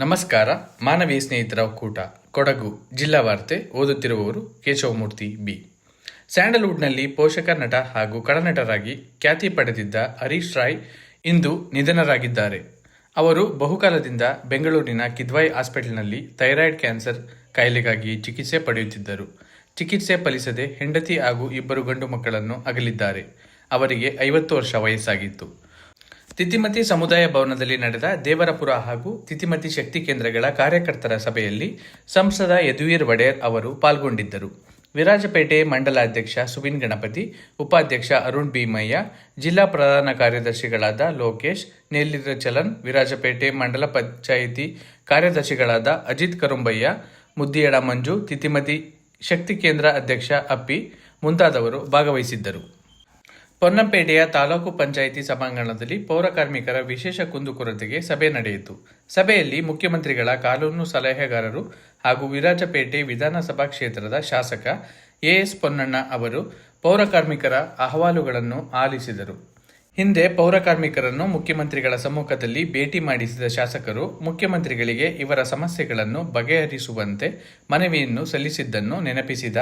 ನಮಸ್ಕಾರ, ಮಾನವೀಯ ಸ್ನೇಹಿತರ ಒಕ್ಕೂಟ, ಕೊಡಗು, ಜಿಲ್ಲಾ ವಾರ್ತೆ ಓದುತ್ತಿರುವವರು ಕೇಶವಮೂರ್ತಿ ಬಿ. ಸ್ಯಾಂಡಲ್ವುಡ್ನಲ್ಲಿ ಪೋಷಕ ನಟ ಹಾಗೂ ಕಳನಟರಾಗಿ ಖ್ಯಾತಿ ಪಡೆದಿದ್ದ ಹರೀಶ್ ರಾಯ್ ಇಂದು ನಿಧನರಾಗಿದ್ದಾರೆ. ಅವರು ಬಹುಕಾಲದಿಂದ ಬೆಂಗಳೂರಿನ ಕಿದ್ವಾಯ್ ಹಾಸ್ಪಿಟಲ್ನಲ್ಲಿ ಥೈರಾಯ್ಡ್ ಕ್ಯಾನ್ಸರ್ ಕಾಯಿಲೆಗಾಗಿ ಚಿಕಿತ್ಸೆ ಪಡೆಯುತ್ತಿದ್ದರು. ಚಿಕಿತ್ಸೆ ಫಲಿಸದೆ ಹೆಂಡತಿ ಹಾಗೂ ಇಬ್ಬರು ಗಂಡು ಮಕ್ಕಳನ್ನು ಅಗಲಿದ್ದಾರೆ. ಅವರಿಗೆ ಐವತ್ತು ವರ್ಷ ವಯಸ್ಸಾಗಿತ್ತು. ತಿತಿಮತಿ ಸಮುದಾಯ ಭವನದಲ್ಲಿ ನಡೆದ ದೇವರಪುರ ಹಾಗೂ ತಿತಿಮತಿ ಶಕ್ತಿ ಕೇಂದ್ರಗಳ ಕಾರ್ಯಕರ್ತರ ಸಭೆಯಲ್ಲಿ ಸಂಸದ ಯದುವೀರ್ ಒಡೆಯರ್ ಅವರು ಪಾಲ್ಗೊಂಡಿದ್ದರು. ವಿರಾಜಪೇಟೆ ಮಂಡಲಾಧ್ಯಕ್ಷ ಸುಬಿನ್ ಗಣಪತಿ, ಉಪಾಧ್ಯಕ್ಷ ಅರುಣ್ ಭೀಮಯ್ಯ, ಜಿಲ್ಲಾ ಪ್ರಧಾನ ಕಾರ್ಯದರ್ಶಿಗಳಾದ ಲೋಕೇಶ್ ನೇಲಿರ ಚಲನ್, ವಿರಾಜಪೇಟೆ ಮಂಡಲ ಪಂಚಾಯಿತಿ ಕಾರ್ಯದರ್ಶಿಗಳಾದ ಅಜಿತ್ ಕರುಂಬಯ್ಯ ಮುದ್ದಿಯಡ ಮಂಜು ತಿತಿಮತಿ ಶಕ್ತಿ ಕೇಂದ್ರ ಅಧ್ಯಕ್ಷ ಅಪ್ಪಿ ಮುಂತಾದವರು ಭಾಗವಹಿಸಿದ್ದರು. ಪೊನ್ನಂಪೇಟೆಯ ತಾಲೂಕು ಪಂಚಾಯಿತಿ ಸಭಾಂಗಣದಲ್ಲಿ ಪೌರಕಾರ್ಮಿಕರ ವಿಶೇಷ ಕುಂದುಕೊರತೆಗೆ ಸಭೆ ನಡೆಯಿತು. ಸಭೆಯಲ್ಲಿ ಮುಖ್ಯಮಂತ್ರಿಗಳ ಕಾನೂನು ಸಲಹೆಗಾರರು ಹಾಗೂ ವಿರಾಜಪೇಟೆ ವಿಧಾನಸಭಾ ಕ್ಷೇತ್ರದ ಶಾಸಕ ಎಎಸ್ ಪೊನ್ನಣ್ಣ ಅವರು ಪೌರಕಾರ್ಮಿಕರ ಅಹವಾಲುಗಳನ್ನು ಆಲಿಸಿದರು. ಹಿಂದೆ ಪೌರಕಾರ್ಮಿಕರನ್ನು ಮುಖ್ಯಮಂತ್ರಿಗಳ ಸಮ್ಮುಖದಲ್ಲಿ ಭೇಟಿ ಮಾಡಿಸಿದ ಶಾಸಕರು ಮುಖ್ಯಮಂತ್ರಿಗಳಿಗೆ ಇವರ ಸಮಸ್ಯೆಗಳನ್ನು ಬಗೆಹರಿಸುವಂತೆ ಮನವಿಯನ್ನು ಸಲ್ಲಿಸಿದ್ದನ್ನು ನೆನಪಿಸಿದ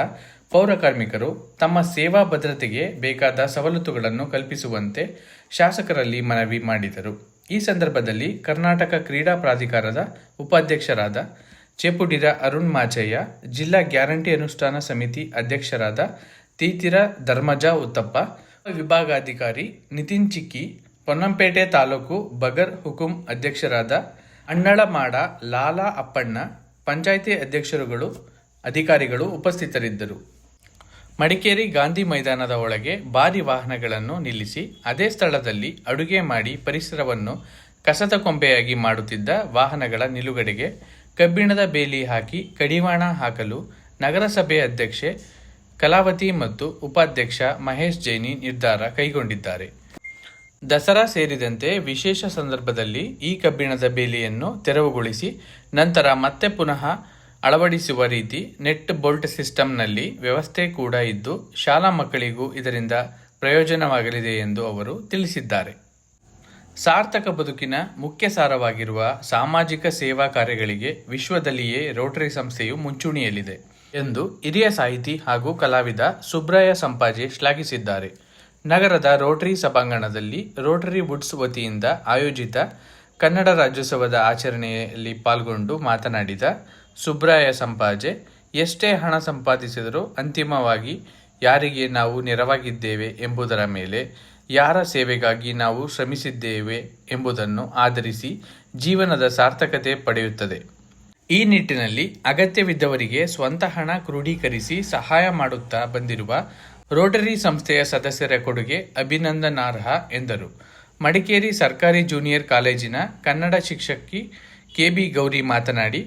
ಪೌರಕಾರ್ಮಿಕರು ತಮ್ಮ ಸೇವಾ ಭದ್ರತೆಗೆ ಬೇಕಾದ ಸವಲತ್ತುಗಳನ್ನು ಕಲ್ಪಿಸುವಂತೆ ಶಾಸಕರಲ್ಲಿ ಮನವಿ ಮಾಡಿದರು. ಈ ಸಂದರ್ಭದಲ್ಲಿ ಕರ್ನಾಟಕ ಕ್ರೀಡಾ ಪ್ರಾಧಿಕಾರದ ಉಪಾಧ್ಯಕ್ಷರಾದ ಚೇಪುಡಿರ ಅರುಣ್ ಮಾಚಯ್ಯ, ಜಿಲ್ಲಾ ಗ್ಯಾರಂಟಿ ಅನುಷ್ಠಾನ ಸಮಿತಿ ಅಧ್ಯಕ್ಷರಾದ ತೀತಿರ ಧರ್ಮಜಾ ಉತ್ತಪ್ಪ ವಿಭಾಗಾಧಿಕಾರಿ ನಿತಿನ್ ಚಿಕ್ಕಿ, ಪೊನ್ನಂಪೇಟೆ ತಾಲೂಕು ಬಗರ್ ಹುಕುಂ ಅಧ್ಯಕ್ಷರಾದ ಅಣ್ಣಳಮಾಡ ಲಾಲಾ ಅಪ್ಪಣ್ಣ, ಪಂಚಾಯಿತಿ ಅಧ್ಯಕ್ಷರುಗಳು, ಅಧಿಕಾರಿಗಳು ಉಪಸ್ಥಿತರಿದ್ದರು. ಮಡಿಕೇರಿ ಗಾಂಧಿ ಮೈದಾನದ ಒಳಗೆ ಭಾರಿ ವಾಹನಗಳನ್ನು ನಿಲ್ಲಿಸಿ ಅದೇ ಸ್ಥಳದಲ್ಲಿ ಅಡುಗೆ ಮಾಡಿ ಪರಿಸರವನ್ನು ಕಸದ ಕೊಂಬೆಯಾಗಿ ಮಾಡುತ್ತಿದ್ದ ವಾಹನಗಳ ನಿಲುಗಡೆಗೆ ಕಬ್ಬಿಣದ ಬೇಲಿ ಹಾಕಿ ಕಡಿವಾಣ ಹಾಕಲು ನಗರಸಭೆ ಅಧ್ಯಕ್ಷೆ ಕಲಾವತಿ ಮತ್ತು ಉಪಾಧ್ಯಕ್ಷ ಮಹೇಶ್ ಜೈನಿ ನಿರ್ಧಾರ ಕೈಗೊಂಡಿದ್ದಾರೆ. ದಸರಾ ಸೇರಿದಂತೆ ವಿಶೇಷ ಸಂದರ್ಭದಲ್ಲಿ ಈ ಕಬ್ಬಿಣದ ಬೇಲಿಯನ್ನು ತೆರವುಗೊಳಿಸಿ ನಂತರ ಮತ್ತೆ ಪುನಃ ಅಳವಡಿಸುವ ರೀತಿ ನೆಟ್ ಬೋಲ್ಟ್ ಸಿಸ್ಟಂನಲ್ಲಿ ವ್ಯವಸ್ಥೆ ಕೂಡ ಇದ್ದು ಶಾಲಾ ಮಕ್ಕಳಿಗೂ ಇದರಿಂದ ಪ್ರಯೋಜನವಾಗಲಿದೆ ಎಂದು ಅವರು ತಿಳಿಸಿದ್ದಾರೆ. ಸಾರ್ಥಕ ಬದುಕಿನ ಮುಖ್ಯ ಸಾರವಾಗಿರುವ ಸಾಮಾಜಿಕ ಸೇವಾ ಕಾರ್ಯಗಳಿಗೆ ವಿಶ್ವದಲ್ಲಿಯೇ ರೋಟರಿ ಸಂಸ್ಥೆಯು ಮುಂಚೂಣಿಯಲ್ಲಿದೆ. ಎಂದು ಹಿರಿಯ ಸಾಹಿತಿ ಹಾಗೂ ಕಲಾವಿದ ಸುಬ್ರಾಯ ಸಂಪಾಜಿ ಶ್ಲಾಘಿಸಿದ್ದಾರೆ. ನಗರದ ರೋಟರಿ ಸಭಾಂಗಣದಲ್ಲಿ ರೋಟರಿ ವುಡ್ಸ್ ವತಿಯಿಂದ ಆಯೋಜಿತ ಕನ್ನಡ ರಾಜ್ಯೋತ್ಸವದ ಆಚರಣೆಯಲ್ಲಿ ಪಾಲ್ಗೊಂಡು ಮಾತನಾಡಿದ ಸುಬ್ರಾಯ ಸಂಪಾಜೆ, ಎಷ್ಟೇ ಹಣ ಸಂಪಾದಿಸಿದರೂ ಅಂತಿಮವಾಗಿ ಯಾರಿಗೆ ನಾವು ನೆರವಾಗಿದ್ದೇವೆ ಎಂಬುದರ ಮೇಲೆ ಯಾರ ಸೇವೆಗಾಗಿ ನಾವು ಶ್ರಮಿಸಿದ್ದೇವೆ ಎಂಬುದನ್ನು ಆಧರಿಸಿ ಜೀವನದ ಸಾರ್ಥಕತೆ ಪಡೆಯುತ್ತದೆ. ಈ ನಿಟ್ಟಿನಲ್ಲಿ ಅಗತ್ಯವಿದ್ದವರಿಗೆ ಸ್ವಂತ ಹಣ ಕ್ರೋಢೀಕರಿಸಿ ಸಹಾಯ ಮಾಡುತ್ತಾ ಬಂದಿರುವ ರೋಟರಿ ಸಂಸ್ಥೆಯ ಸದಸ್ಯರ ಕೊಡುಗೆ ಅಭಿನಂದನಾರ್ಹ ಎಂದರು. ಮಡಿಕೇರಿ ಸರ್ಕಾರಿ ಜೂನಿಯರ್ ಕಾಲೇಜಿನ ಕನ್ನಡ ಶಿಕ್ಷಕಿ ಕೆಬಿ ಗೌರಿ ಮಾತನಾಡಿ,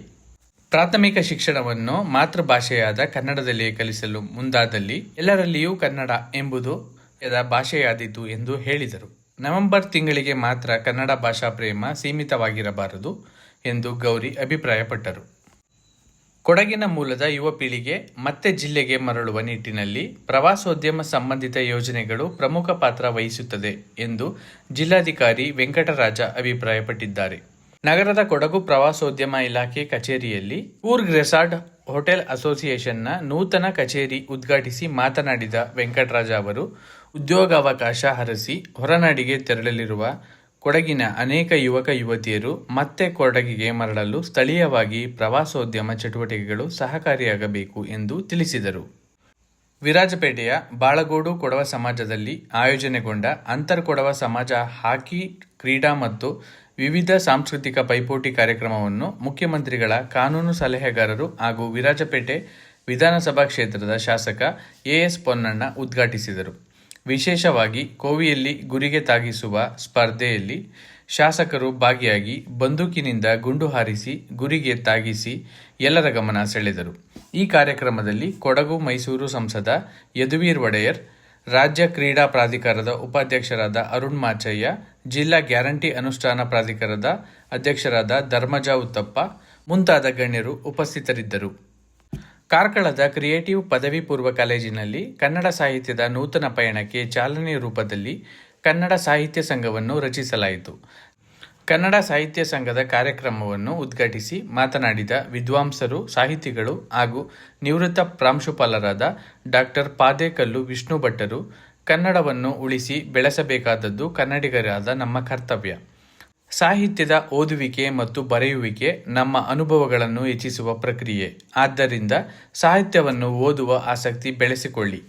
ಪ್ರಾಥಮಿಕ ಶಿಕ್ಷಣವನ್ನು ಮಾತೃಭಾಷೆಯಾದ ಕನ್ನಡದಲ್ಲಿಯೇ ಕಲಿಸಲು ಮುಂದಾದಲ್ಲಿ ಎಲ್ಲರಲ್ಲಿಯೂ ಕನ್ನಡ ಎಂಬುದು ಯದ ಭಾಷೆಯಾದೀತು ಎಂದು ಹೇಳಿದರು. ನವೆಂಬರ್ ತಿಂಗಳಿಗೆ ಮಾತ್ರ ಕನ್ನಡ ಭಾಷಾ ಪ್ರೇಮ ಸೀಮಿತವಾಗಿರಬಾರದು. ಎಂದು ಗೌರಿ ಅಭಿಪ್ರಾಯಪಟ್ಟರು. ಕೊಡಗಿನ ಮೂಲದ ಯುವ ಪೀಳಿಗೆ ಮತ್ತೆ ಜಿಲ್ಲೆಗೆ ಮರಳುವ ನಿಟ್ಟಿನಲ್ಲಿ ಪ್ರವಾಸೋದ್ಯಮ ಸಂಬಂಧಿತ ಯೋಜನೆಗಳು ಪ್ರಮುಖ ಪಾತ್ರ ವಹಿಸುತ್ತದೆ ಎಂದು ಜಿಲ್ಲಾಧಿಕಾರಿ ವೆಂಕಟರಾಜ ಅಭಿಪ್ರಾಯಪಟ್ಟಿದ್ದಾರೆ. ನಗರದ ಕೊಡಗು ಪ್ರವಾಸೋದ್ಯಮ ಇಲಾಖೆ ಕಚೇರಿಯಲ್ಲಿ ಊರ್ಗ್ ರೆಸಾರ್ಟ್ ಹೋಟೆಲ್ ಅಸೋಸಿಯೇಷನ್ನ ನೂತನ ಕಚೇರಿ ಉದ್ಘಾಟಿಸಿ ಮಾತನಾಡಿದ ವೆಂಕಟರಾಜ ಅವರು, ಉದ್ಯೋಗಾವಕಾಶ ಹರಸಿ ಹೊರನಾಡಿಗೆ ತೆರಳಲಿರುವ ಕೊಡಗಿನ ಅನೇಕ ಯುವಕ ಯುವತಿಯರು ಮತ್ತೆ ಕೊಡಗಿಗೆ ಮರಳಲು ಸ್ಥಳೀಯವಾಗಿ ಪ್ರವಾಸೋದ್ಯಮ ಚಟುವಟಿಕೆಗಳು ಸಹಕಾರಿಯಾಗಬೇಕು ಎಂದು ತಿಳಿಸಿದರು. ವಿರಾಜಪೇಟೆಯ ಬಾಳಗೋಡು ಕೊಡವ ಸಮಾಜದಲ್ಲಿ ಆಯೋಜನೆಗೊಂಡ ಅಂತರ್ ಕೊಡವ ಸಮಾಜ ಹಾಕಿ ಕ್ರೀಡಾ ಮತ್ತು ವಿವಿಧ ಸಾಂಸ್ಕೃತಿಕ ಪೈಪೋಟಿ ಕಾರ್ಯಕ್ರಮವನ್ನು ಮುಖ್ಯಮಂತ್ರಿಗಳ ಕಾನೂನು ಸಲಹೆಗಾರರು ಹಾಗೂ ವಿರಾಜಪೇಟೆ ವಿಧಾನಸಭಾ ಕ್ಷೇತ್ರದ ಶಾಸಕ ಎಎಸ್ ಪೊನ್ನಣ್ಣ ಉದ್ಘಾಟಿಸಿದರು. ವಿಶೇಷವಾಗಿ ಕೋವಿಯಲ್ಲಿ ಗುರಿಗೆ ತಾಗಿಸುವ ಸ್ಪರ್ಧೆಯಲ್ಲಿ ಶಾಸಕರು ಭಾಗಿಯಾಗಿ ಬಂದೂಕಿನಿಂದ ಗುಂಡು ಹಾರಿಸಿ ಗುರಿಗೆ ತಾಗಿಸಿ ಎಲ್ಲರ ಗಮನ ಸೆಳೆದರು. ಈ ಕಾರ್ಯಕ್ರಮದಲ್ಲಿ ಕೊಡಗು ಮೈಸೂರು ಸಂಸದ ಯದುವೀರ್ ಒಡೆಯರ್, ರಾಜ್ಯ ಕ್ರೀಡಾ ಪ್ರಾಧಿಕಾರದ ಉಪಾಧ್ಯಕ್ಷರಾದ ಅರುಣ್ ಮಾಚಯ್ಯ, ಜಿಲ್ಲಾ ಗ್ಯಾರಂಟಿ ಅನುಷ್ಠಾನ ಪ್ರಾಧಿಕಾರದ ಅಧ್ಯಕ್ಷರಾದ ಧರ್ಮಜಾ ಉತ್ತಪ್ಪ ಮುಂತಾದ ಗಣ್ಯರು ಉಪಸ್ಥಿತರಿದ್ದರು. ಕಾರ್ಕಳದ ಕ್ರಿಯೇಟಿವ್ ಪದವಿ ಪೂರ್ವ ಕಾಲೇಜಿನಲ್ಲಿ ಕನ್ನಡ ಸಾಹಿತ್ಯದ ನೂತನ ಪಯಣಕ್ಕೆ ಚಾಲನೆ ರೂಪದಲ್ಲಿ ಕನ್ನಡ ಸಾಹಿತ್ಯ ಸಂಘವನ್ನು ರಚಿಸಲಾಯಿತು. ಕನ್ನಡ ಸಾಹಿತ್ಯ ಸಂಘದ ಕಾರ್ಯಕ್ರಮವನ್ನು ಉದ್ಘಾಟಿಸಿ ಮಾತನಾಡಿದ ವಿದ್ವಾಂಸರು, ಸಾಹಿತಿಗಳು ಹಾಗೂ ನಿವೃತ್ತ ಪ್ರಾಂಶುಪಾಲರಾದ ಡಾಕ್ಟರ್ ಪಾದೇಕಲ್ಲು ವಿಷ್ಣು ಭಟ್ಟರು ಕನ್ನಡವನ್ನು ಉಳಿಸಿ ಬೆಳೆಸಬೇಕಾದದ್ದು ಕನ್ನಡಿಗರಾದ ನಮ್ಮ ಕರ್ತವ್ಯ. ಸಾಹಿತ್ಯದ ಓದುವಿಕೆ ಮತ್ತು ಬರೆಯುವಿಕೆ ನಮ್ಮ ಅನುಭವಗಳನ್ನು ಹೆಚ್ಚಿಸುವ ಪ್ರಕ್ರಿಯೆ. ಆದ್ದರಿಂದ ಸಾಹಿತ್ಯವನ್ನು ಓದುವ ಆಸಕ್ತಿ ಬೆಳೆಸಿಕೊಳ್ಳಿ.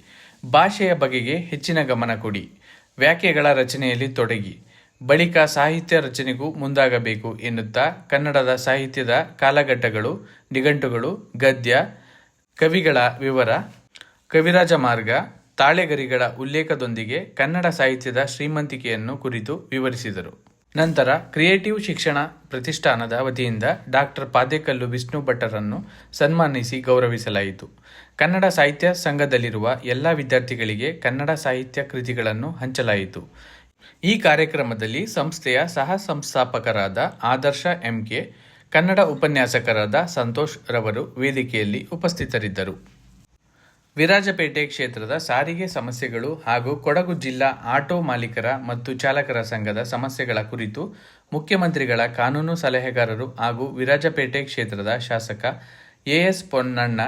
ಭಾಷೆಯ ಬಗೆಗೆ ಹೆಚ್ಚಿನ ಗಮನ ಕೊಡಿ. ವ್ಯಾಖ್ಯೆಗಳ ರಚನೆಯಲ್ಲಿ ತೊಡಗಿ. ಬಳಿಕ ಸಾಹಿತ್ಯ ರಚನೆಗೂ ಮುಂದಾಗಬೇಕು ಎನ್ನುತ್ತಾ ಕನ್ನಡದ ಸಾಹಿತ್ಯದ ಕಾಲಘಟ್ಟಗಳು, ನಿಘಂಟುಗಳು, ಗದ್ಯ, ಕವಿಗಳ ವಿವರ, ಕವಿರಾಜ ಮಾರ್ಗ, ತಾಳೆಗರಿಗಳ ಉಲ್ಲೇಖದೊಂದಿಗೆ ಕನ್ನಡ ಸಾಹಿತ್ಯದ ಶ್ರೀಮಂತಿಕೆಯನ್ನು ಕುರಿತು ವಿವರಿಸಿದರು. ನಂತರ ಕ್ರಿಯೇಟಿವ್ ಶಿಕ್ಷಣ ಪ್ರತಿಷ್ಠಾನದ ವತಿಯಿಂದ ಡಾಕ್ಟರ್ ಪಾದೇಕಲ್ಲು ವಿಷ್ಣು ಭಟ್ಟರನ್ನು ಸನ್ಮಾನಿಸಿ ಗೌರವಿಸಲಾಯಿತು. ಕನ್ನಡ ಸಾಹಿತ್ಯ ಸಂಘದಲ್ಲಿರುವ ಎಲ್ಲ ವಿದ್ಯಾರ್ಥಿಗಳಿಗೆ ಕನ್ನಡ ಸಾಹಿತ್ಯ ಕೃತಿಗಳನ್ನು ಹಂಚಲಾಯಿತು. ಈ ಕಾರ್ಯಕ್ರಮದಲ್ಲಿ ಸಂಸ್ಥೆಯ ಸಹ ಸಂಸ್ಥಾಪಕರಾದ ಆದರ್ಶ ಎಂಕೆ, ಕನ್ನಡ ಉಪನ್ಯಾಸಕರಾದ ಸಂತೋಷ್ ರವರು ವೇದಿಕೆಯಲ್ಲಿ ಉಪಸ್ಥಿತರಿದ್ದರು. ವಿರಾಜಪೇಟೆ ಕ್ಷೇತ್ರದ ಸಾರಿಗೆ ಸಮಸ್ಯೆಗಳು ಹಾಗೂ ಕೊಡಗು ಜಿಲ್ಲಾ ಆಟೋ ಮಾಲೀಕರ ಮತ್ತು ಚಾಲಕರ ಸಂಘದ ಸಮಸ್ಯೆಗಳ ಕುರಿತು ಮುಖ್ಯಮಂತ್ರಿಗಳ ಕಾನೂನು ಸಲಹೆಗಾರರು ಹಾಗೂ ವಿರಾಜಪೇಟೆ ಕ್ಷೇತ್ರದ ಶಾಸಕ ಎಎಸ್ ಪೊನ್ನಣ್ಣ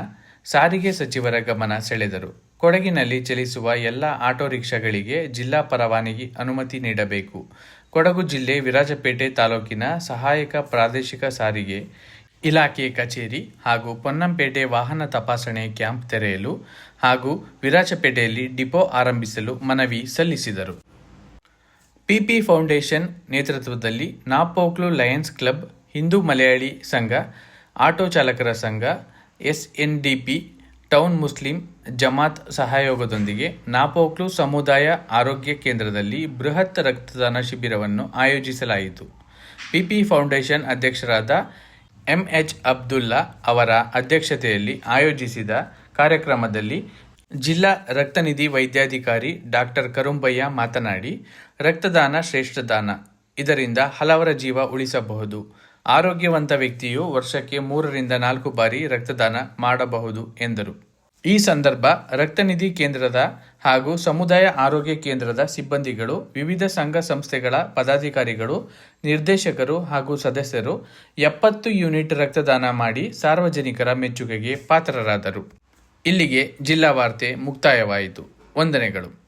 ಸಾರಿಗೆ ಸಚಿವರ ಗಮನ ಸೆಳೆದರು. ಕೊಡಗಿನಲ್ಲಿ ಚಲಿಸುವ ಎಲ್ಲ ಆಟೋ ರಿಕ್ಷಾಗಳಿಗೆ ಜಿಲ್ಲಾ ಪರವಾನಗಿ ಅನುಮತಿ ನೀಡಬೇಕು. ಕೊಡಗು ಜಿಲ್ಲೆ ವಿರಾಜಪೇಟೆ ತಾಲೂಕಿನ ಸಹಾಯಕ ಪ್ರಾದೇಶಿಕ ಸಾರಿಗೆ ಇಲಾಖೆ ಕಚೇರಿ ಹಾಗೂ ಪೊನ್ನಂಪೇಟೆ ವಾಹನ ತಪಾಸಣೆ ಕ್ಯಾಂಪ್ ತೆರೆಯಲು ಹಾಗೂ ವಿರಾಜಪೇಟೆಯಲ್ಲಿ ಡಿಪೋ ಆರಂಭಿಸಲು ಮನವಿ ಸಲ್ಲಿಸಿದರು. ಪಿಪಿ ಫೌಂಡೇಶನ್ ನೇತೃತ್ವದಲ್ಲಿ Napoklu lions club, Hindu Malayali Sangha, auto ಚಾಲಕರ ಸಂಘ, ಎಸ್ಎನ್ಡಿಪಿ, ಟೌನ್ ಮುಸ್ಲಿಂ ಜಮಾತ್ ಸಹಯೋಗದೊಂದಿಗೆ ನಾಪೋಕ್ಲು ಸಮುದಾಯ ಆರೋಗ್ಯ ಕೇಂದ್ರದಲ್ಲಿ ಬೃಹತ್ ರಕ್ತದಾನ ಶಿಬಿರವನ್ನು ಆಯೋಜಿಸಲಾಯಿತು. ಪಿಪಿ ಫೌಂಡೇಶನ್ ಅಧ್ಯಕ್ಷರಾದ ಎಂಎಚ್ ಅಬ್ದುಲ್ಲಾ ಅವರ ಅಧ್ಯಕ್ಷತೆಯಲ್ಲಿ ಆಯೋಜಿಸಿದ ಕಾರ್ಯಕ್ರಮದಲ್ಲಿ ಜಿಲ್ಲಾ ರಕ್ತನಿಧಿ ವೈದ್ಯಾಧಿಕಾರಿ ಡಾಕ್ಟರ್ ಕರುಂಬಯ್ಯ ಮಾತನಾಡಿ, ರಕ್ತದಾನ ಶ್ರೇಷ್ಠದಾನ. ಇದರಿಂದ ಹಲವರ ಜೀವ ಉಳಿಸಬಹುದು. ಆರೋಗ್ಯವಂತ ವ್ಯಕ್ತಿಯು ವರ್ಷಕ್ಕೆ ಮೂರರಿಂದ ನಾಲ್ಕು ಬಾರಿ ರಕ್ತದಾನ ಮಾಡಬಹುದು ಎಂದರು. ಈ ಸಂದರ್ಭ ರಕ್ತನಿಧಿ ಕೇಂದ್ರದ ಹಾಗೂ ಸಮುದಾಯ ಆರೋಗ್ಯ ಕೇಂದ್ರದ ಸಿಬ್ಬಂದಿಗಳು, ವಿವಿಧ ಸಂಘ ಸಂಸ್ಥೆಗಳ ಪದಾಧಿಕಾರಿಗಳು, ನಿರ್ದೇಶಕರು ಹಾಗೂ ಸದಸ್ಯರು ಎಪ್ಪತ್ತು ಯೂನಿಟ್ ರಕ್ತದಾನ ಮಾಡಿ ಸಾರ್ವಜನಿಕರ ಮೆಚ್ಚುಗೆಗೆ ಪಾತ್ರರಾದರು. ಇಲ್ಲಿಗೆ ಜಿಲ್ಲಾ ವಾರ್ತೆ ಮುಕ್ತಾಯವಾಯಿತು. ವಂದನೆಗಳು.